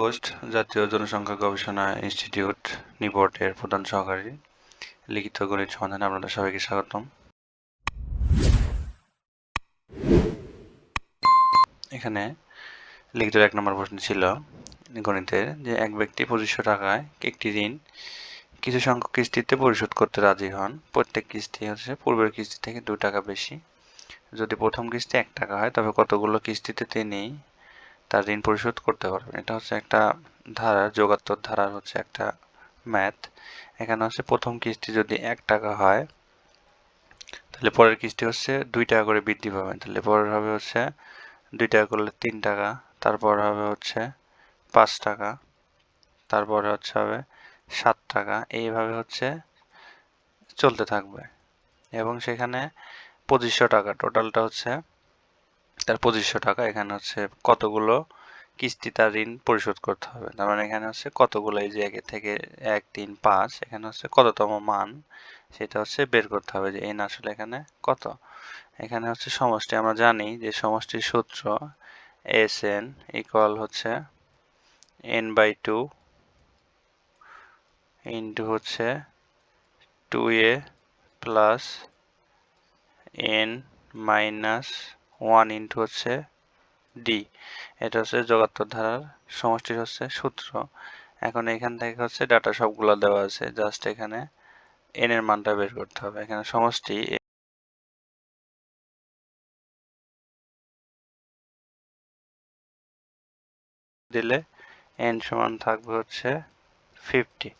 Post, জাতীয় জনসংখ্যা গবেষণা ইনস্টিটিউট নিপোর্টের প্রধান সহকারী, লিখিত গণিত সমাধানে আপনাদের সবাইকে স্বাগতম। এখানে লিখিত এক নম্বর প্রশ্ন ছিল গণিতের যে এক ব্যক্তি পঁচিশশো টাকায় একটি ঋণ কিছু সংখ্যক কিস্তিতে পরিশোধ করতে রাজি হন। প্রত্যেক কিস্তি হচ্ছে পূর্বের কিস্তি থেকে দু টাকা বেশি। যদি প্রথম কিস্তি এক টাকা হয়, তবে কতগুলো কিস্তিতে তিনি তার ঋণ পরিশোধ করতে পারবেন এটা হচ্ছে একটা ধারা, যোগাত্তর ধারার হচ্ছে একটা ম্যাথ এখানে হচ্ছে প্রথম কিস্তি যদি এক টাকা হয়, তাহলে পরের কিস্তি হচ্ছে দুই টাকা করে বৃদ্ধি পাবেন। তাহলে পরের হবে হচ্ছে দুই টাকা করলে তিন টাকা, তারপর হবে হচ্ছে পাঁচ টাকা, তারপরে হচ্ছে হবে সাত টাকা। এইভাবে হচ্ছে চলতে থাকবে। এবং সেখানে পঁচিশশো টাকা, টোটালটা হচ্ছে তার পঁচিশশো টাকা, এখানে হচ্ছে কতগুলো কিস্তি তার ঋণ পরিশোধ করতে হবে। তার মানে এখানে হচ্ছে কতগুলো এই যে একে থেকে এক, তিন, পাঁচ, এখানে হচ্ছে কততম মান সেটা হচ্ছে বের করতে হবে যে এন আসলে এখানে কত। এখানে হচ্ছে সমষ্টি আমরা জানি যে সমষ্টির সূত্র এস এন ইকুয়াল হচ্ছে এন বাই টু ইন্টু হচ্ছে two A plus N minus one into হচ্ছে ডি। এটা হচ্ছে যোগাত্তর ধারার সমষ্টির হচ্ছে সূত্র। এখন এখান থেকে হচ্ছে ডাটা সবগুলো দেওয়া আছে। জাস্ট এখানে এন এর মানটা বের করতে হবে। এখানে সমষ্টি দিলে এন সমান থাকবে হচ্ছে ফিফটি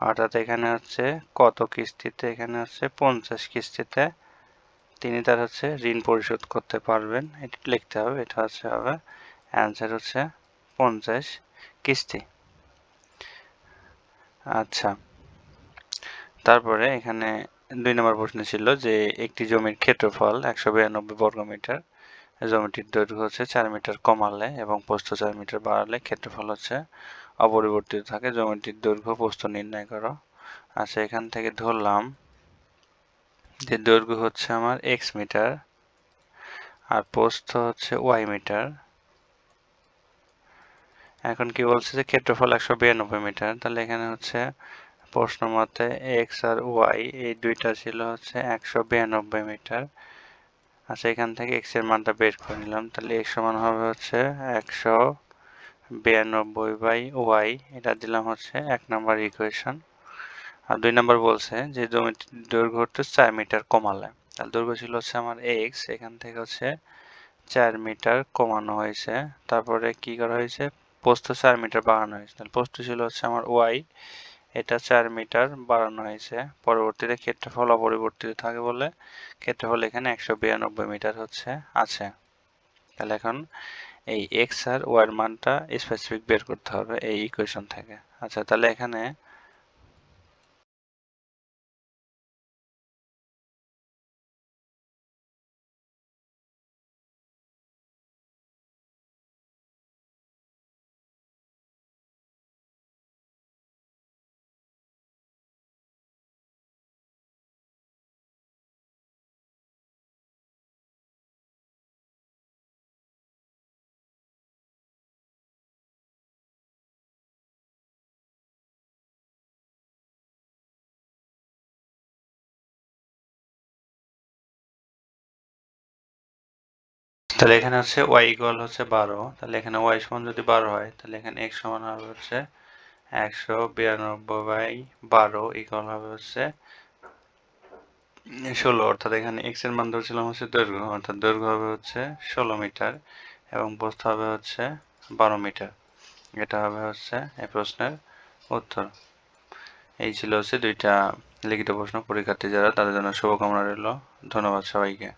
অর্থাৎ এখানে হচ্ছে কত কিস্তিতে? এখানে হচ্ছে পঞ্চাশ কিস্তিতে তিনি তার হচ্ছে ঋণ পরিশোধ করতে পারবেন। এটা লিখতে হবে, এটা হচ্ছে হবে অ্যান্সার হচ্ছে পঞ্চাশ কিস্তি। আচ্ছা তারপরে এখানে দুই নম্বর প্রশ্ন ছিল যে একটি জমির ক্ষেত্রফল একশো বিরানব্বই বর্গমিটার জমিটির দৈর্ঘ্য হচ্ছে চার মিটার কমালে এবং প্রস্থ চার মিটার বাড়ালে ক্ষেত্রফল হচ্ছে অপরিবর্তিত থাকে। জমিটির দৈর্ঘ্য প্রস্থ নির্ণয় করো। আচ্ছা এখান থেকে ধরলাম যে দৈর্ঘ্য হচ্ছে আমার এক্স মিটার আর প্রস্থ হচ্ছে ওয়াই মিটার। এখন কি বলছে যে ক্ষেত্রফল একশো বিরানব্বই মিটার, তাহলে এখানে হচ্ছে প্রশ্ন মতে এক্স আর ওয়াই এই দুইটা ছিল হচ্ছে একশো বিরানব্বই মিটার। আচ্ছা এখান থেকে এক্সের মানটা বের করে নিলাম, তাহলে এক্স সমান হবে হচ্ছে একশো বিরানব্বই বাই ওয়াই এটা দিলাম হচ্ছে এক নম্বর ইকুয়েশন আর দুই নম্বর বলছে যে জমিটির দৈর্ঘ্য হচ্ছে চার মিটার কমালে। তাহলে দৈর্ঘ্য ছিল হচ্ছে আমার এক্স এখান থেকে হচ্ছে চার মিটার কমানো হয়েছে। তারপরে কি করা হয়েছে? পোস্ত চার মিটার বাড়ানো হয়েছে। তাহলে পোস্ত ছিল হচ্ছে আমার ওয়াই এটা চার মিটার বাড়ানো হয়েছে। পরবর্তীতে ক্ষেত্রফল অপরিবর্তিত থাকে বলে ক্ষেত্রফল এখানে একশো বিরানব্বই মিটার হচ্ছে, আছে। তাহলে এখন এই এক্স আর ওয়ার মানটা স্পেসিফিক বের করতে হবে এই ইকুয়েশন থেকে। আচ্ছা তাহলে এখানে তাহলে এখানে হচ্ছে ওয়াই ইকুয়াল হচ্ছে বারো। তাহলে এখানে ওয়াই সমান যদি বারো হয়, তাহলে এখানে এক্স সমান হবে হচ্ছে একশো বিরানব্বই বাই বারো ইকুয়াল হবে হচ্ছে ষোলো। অর্থাৎ এখানে এক্সের মান ধরছিলাম হচ্ছে দৈর্ঘ্য। অর্থাৎ দৈর্ঘ্য হবে হচ্ছে ষোলো মিটার এবং প্রস্থ হবে হচ্ছে বারো মিটার। এটা হবে হচ্ছে এই প্রশ্নের উত্তর। এই ছিল হচ্ছে দুইটা লিখিত প্রশ্ন। পরীক্ষার্থী যারা, তাদের জন্য শুভকামনা রইল। ধন্যবাদ সবাইকে।